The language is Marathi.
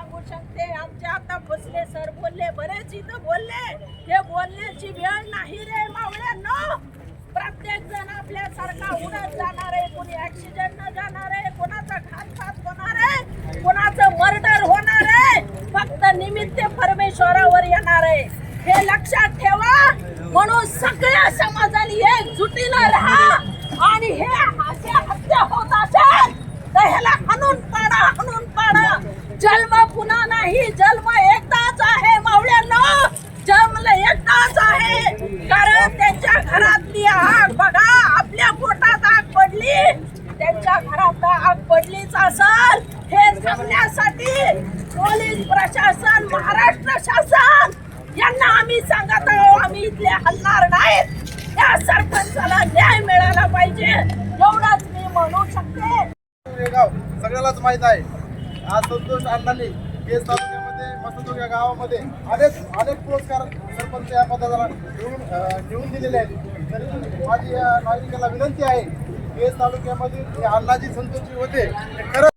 सांगू शकते. आमचे आता भोसले सर बोलले बरेच इथं बोलले. हे बोलण्याची वेळ नाही रे मावळ्यांनो. प्रत्येक जण आपल्यासारखा उडत जाणार आहे. कोणी ऍक्सिडेंट न जाणार आहे. कोणाचा घातपात होणार आहे. कोणाचं मर्डर होणार आहे. फक्त निमित्त परमेश्वरावर येणार आहे. हे लक्षात ठेवा. म्हणून त्यांच्या घरात आग पडलीच असाल हे थांबण्यासाठी पोलीस प्रशासन महाराष्ट्र शासन यांना आम्ही सांगत आहोत आम्ही इथले हलणार नाहीत. या सरपंचाला न्याय मिळाला पाहिजे एवढाच मी म्हणू शकते. गाव सगळ्यालाच माहीत आहे. आज संतोष अण्णांनी केस तालुक्यामध्ये मसदूर या गावामध्ये अनेक अनेक पुरस्कार सरपंच या पदाला निवडून निवडून दिलेले आहेत. तरी माझी या नागरिकाला विनंती आहे केस तालुक्यामधील जे अण्णाजी संतोषजी होते ते खरं